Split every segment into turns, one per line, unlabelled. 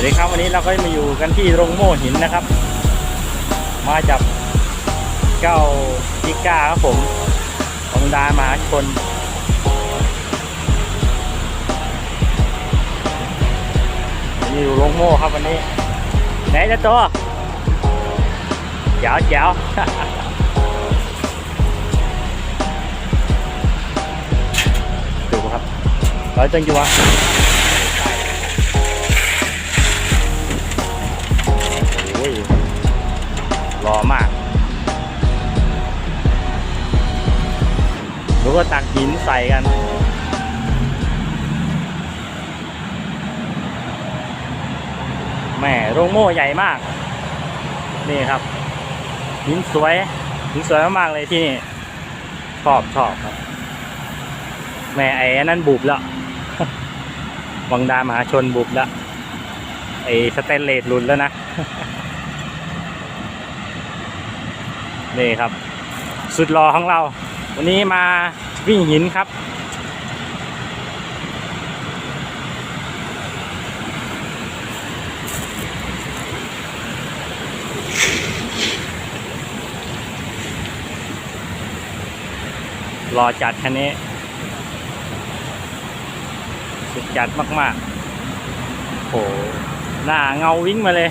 วัสดีครับวันนี้เราก็มาอยู่กันที่โรงโม่หินนะครับ มาจากเก้าจิก้าครับผมของดามหาชนนี่อยู่โรงโม่ครับวันนี้ ไหนจะตัวเจ๋วเจ๋วดูครับร้อยจังจัว รอมากดูก็ตักหินใส่กันแหม่โรงโม่ใหญ่มาก นี่ครับ หินสวย หินสวยมากๆเลยที่นี่ ชอบชอบครับแหม่ไอ้นนั้นบุบแล้ววังดามหาชนบุบแล้วไอ้สเตนเลสหลุนแล้วนะ นี่ครับ สุดรอของเรา วันนี้มาวิ่งหินครับ รอจัดคันนี้ สุดจัดมาก ๆโหหน้าเงาวิ่งมาเลย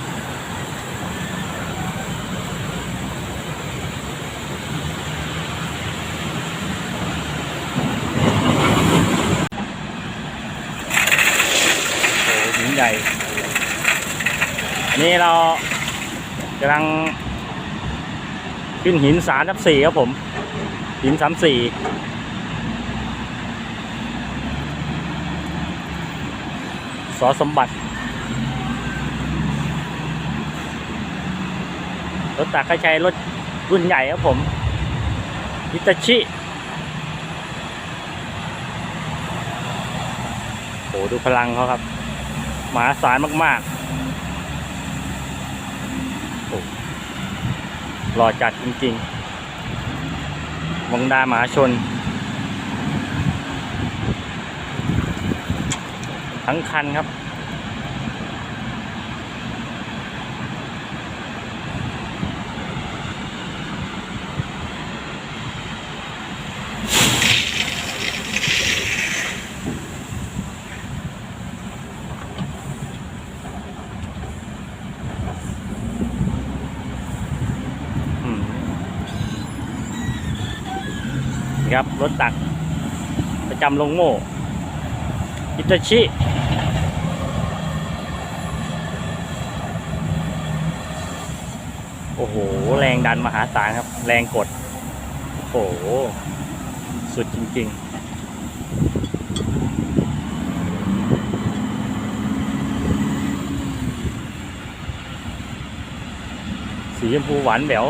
โอ้หิน ใหญ่ อันนี้เรากำลังขึ้นหินสามทับสี่ครับผม หินสามสี่สอสมบัติรถตักกระชัยรถรุ่นใหญ่ครับผมฮิตาชิโหดูพลังเขาครับ มหาศาลมากๆโอ้รอจัดจริงๆวังดามหาชน ทั้งคันครับ ครับ รถตัก ประจำลงโม่อิตาชิโอ้โห แรงดันมหาศาลครับ แรงกด โอ้โห สุดจริง ๆ สีชมพูหวานแหวว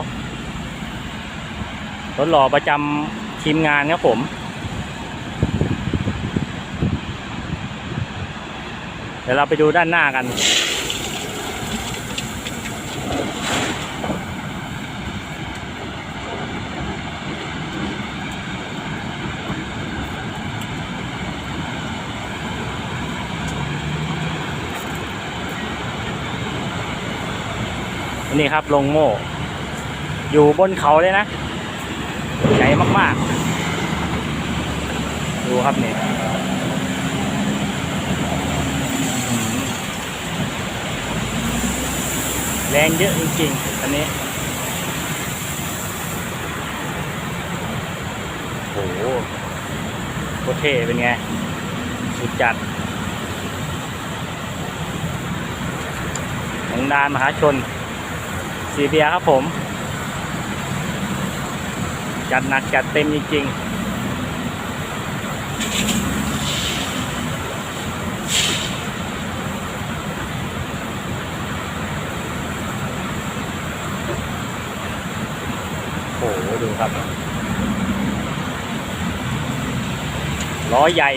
รถหล่อประจำ ทีมงานครับผม เดี๋ยวเราไปดูด้านหน้ากัน นี่ครับลงโม่ อยู่บนเขาเลยนะ ใหญ่มากๆ ดูครับนี่อืมแรงเยอะจริงๆ อันนี้ โหโคเทเป็นไง สุดจัดของดานมหาชนสีเบียครับผม จัดหนักจัดเต็มจริงๆ โอ้โห ดูครับ ล้อใหญ่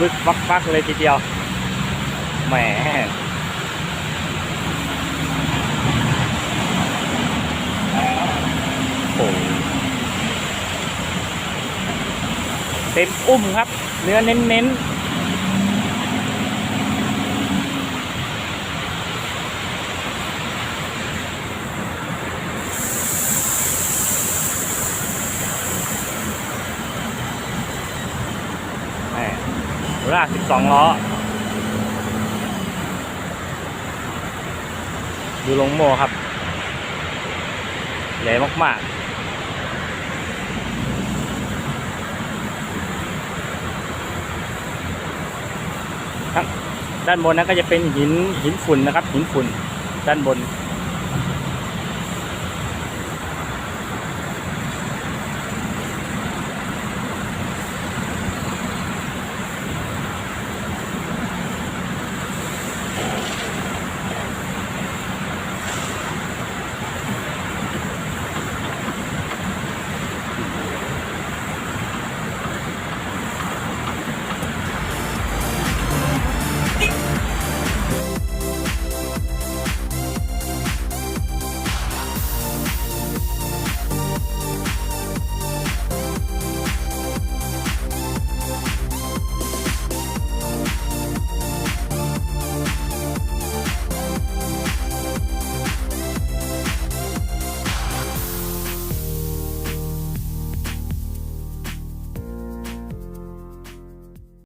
บึกๆฟักๆเลยทีเดียว แหม โหเต็มอุ้มครับ เนื้อเน้นเน้นราสิบสองล้อ ดูลงโมครับ ใหญ่มาก ๆ ด้านบนนั้นก็จะเป็นหินหินฝุ่นนะครับ หินฝุ่นด้านบน